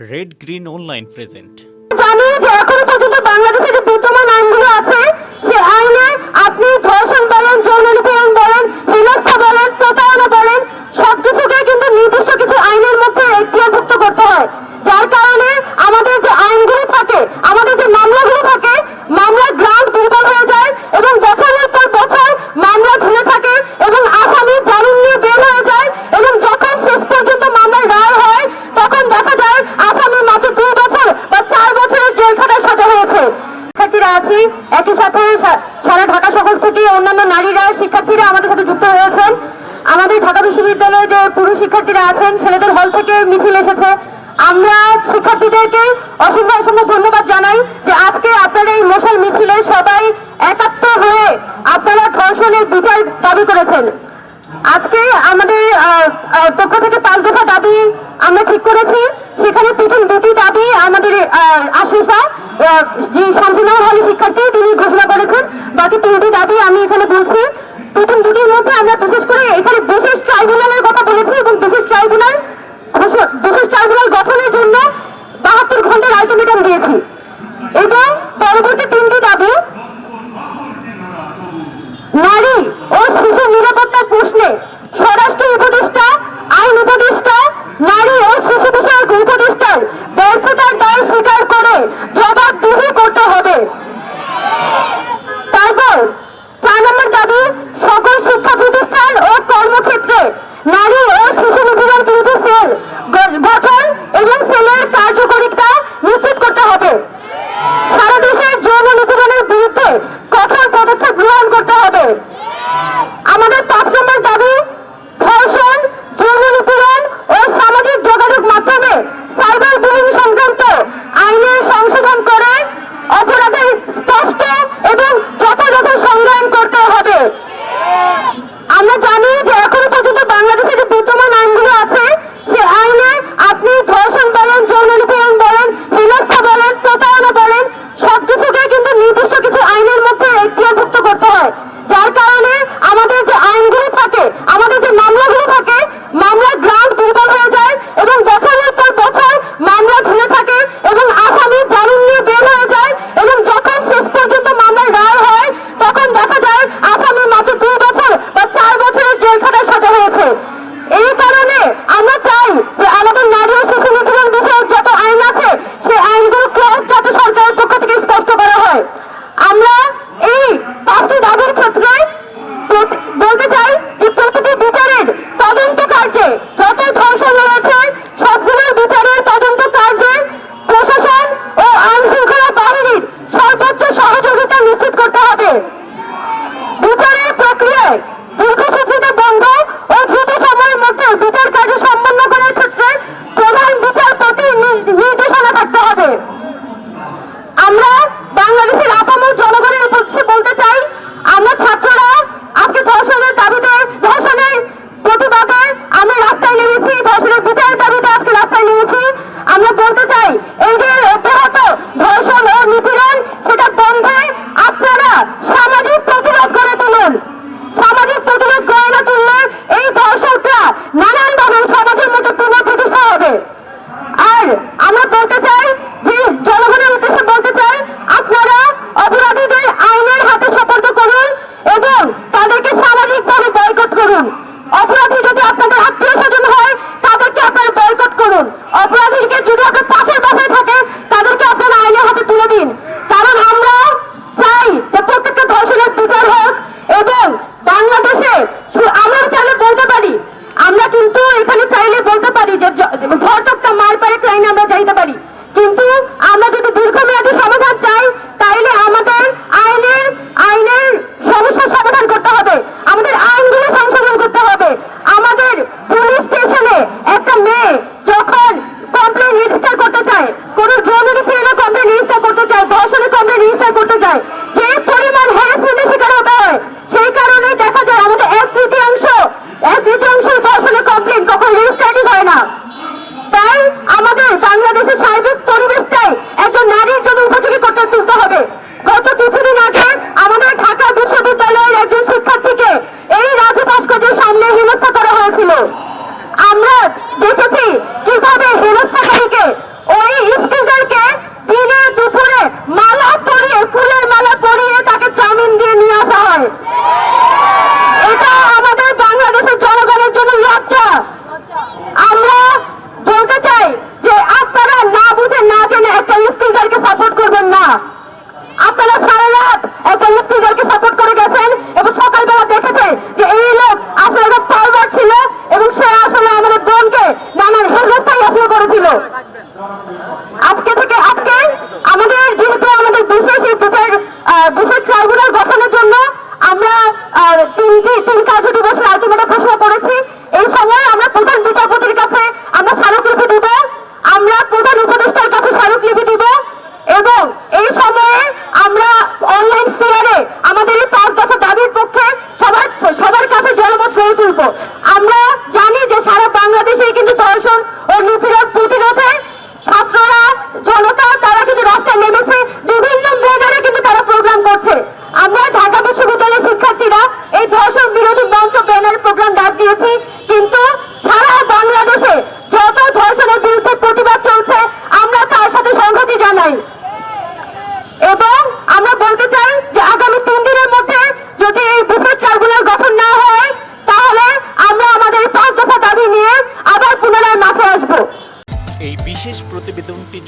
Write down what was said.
Red green online present আমি যে এখন পর্যন্ত বাংলাদেশের বিদ্যমান পুরুষ শিক্ষার্থীরা আছেন, ছেলেদের হল থেকে মিছিল এসেছে। আমরা শিক্ষার্থীদেরকে অসংখ্য অসংখ্য ধন্যবাদ জানাই যে আজকে আপনারা এই মশাল মিছিলে সবাই একাত্ম হয়ে আপনারা ধর্ষণের বিচার দাবি করেছেন। আজকে আমাদের পক্ষ থেকে পাঁচ দফা দাবি আমরা ঠিক করেছি। সেখানে প্রথম দুটি দাবি আমাদের আশিফা যে শামসুল্লাহ হলের শিক্ষার্থী, তিনি ঘোষণা করেছেন। বাকি তিনটি দাবি আমি এখানে বলছি। প্রথম দুটির মধ্যে আমরা বিশেষ করে এখানে বিশেষ ট্রাইব্যুনালের কথা বলেছি। শিশু নিপীড়ন বিরোধী সেল এবং সেলের কার্যকরিতা নিশ্চিত করতে হবে। সারা দেশে যৌন নিপীড়নের বিরুদ্ধে কঠোর পদক্ষেপ গ্রহণ করতে হবে। আমাদের পাঁচ নম্বর দাবি